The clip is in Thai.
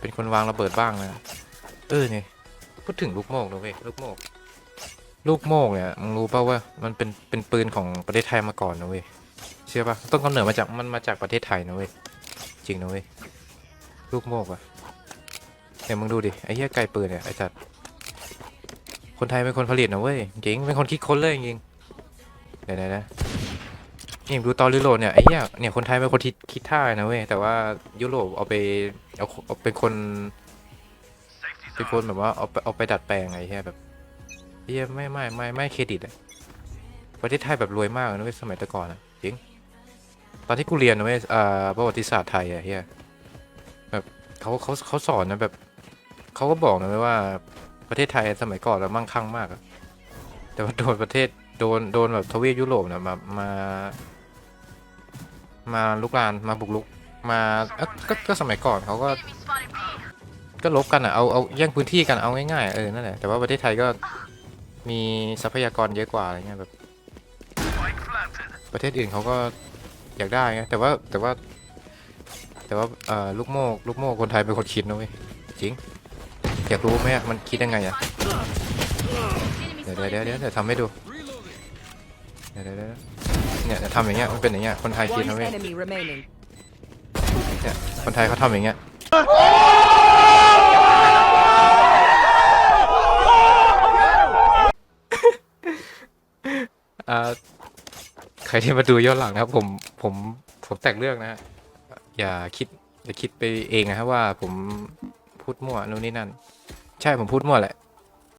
เป็นคนวางระเบิดบ้างนะเออเนี่ยพูดถึงลูกโมกนะเว้ยลูกโมก ลูกโมกเนี่ยมึงรู้ป่าว่ามันเป็นเป็นปืนของประเทศไทยมาก่อนนะเว้ยเชื่อป่ะต้นกำเนิดมาจากมันมาจากประเทศไทยนะเว้ยจริงนะเว้ยลูกโมกอะเนี่ยมึงดูดิไอ้เหี้ยไก่ปืนเนี่ยไอ้จัดคนไทยเป็นคนผลิตนะเว้ยจริงเป็นคนคิดค้นเลยจริงเดี๋ยวนะ นี่ดูตอนรีโหลดเนี่ยไอ้เหี้ยเนี่ยคนไทยเป็นคนคิดคิดท่านะเว้ยแต่ว่ายุโรปเอาไปเอาเอาเป็นคนเป็นคนแบบว่าเอาไปเอาไปดัดแปลงไอ้เหี้ยแบบเฮียไม่ไม่ไม่ไม่เครดิตอะประเทศไทยแบบรวยมากนะเว้ยสมัยแต่ก่อนอะจริงตอนที่กูเรียนนะเว้ยอ่าประวัติศาสตร์ไทยอะเฮียแบบเขาเขาเขาสอนนะแบบเขาก็บอกนะเว้ยว่าประเทศไทยสมัยก่อนเรามั่งคั่งมากอะแต่ว่าโดนประเทศโดนโดนแบบทวีปยุโรปนะมามา มาลุกรานมาบุกลุกมาเอ้าก็ก็สมัยก่อนเขาก็ ก็ลบกันอะเอาเอาแย่งพื้นที่กันเอาง่ายๆเออนั่นแหละแต่ว่าประเทศไทยก็มีทรัพยากรเยอะกว่าอะไรเงี้ยแบบประเทศอื่นเขาก็อยากได้ไงแต่ว่าแต่ว่า แต่ว่าเอ่อลูกโม่ลูกโม่คนไทยเป็นคนคิดนะเว้ยจริงอยากรู้ไหมอะมันคิดยังไงอะเดี๋ยวเดี๋ยวเดี๋ยวเดี๋ยวทำให้ดูเดี๋ยวเดี๋ยว เดี๋ยวเนี่ยเดี๋ยวทำอย่างเงี้ยมันเป็นอย่างเงี้ยคนไทยคิด One นะเว้ย enemy remaining. เนี่ยคนไทยเขาทำอย่างเงี้ยอ่าใครที่มาดูย้อนหลังนะครับ ผมผมผมแต่งเรื่องนะฮะอย่าคิดอย่าคิดไปเองนะครับว่าผมพูดมั่วนู่นนี่นั่น ใช่ผมพูดมั่วแหละ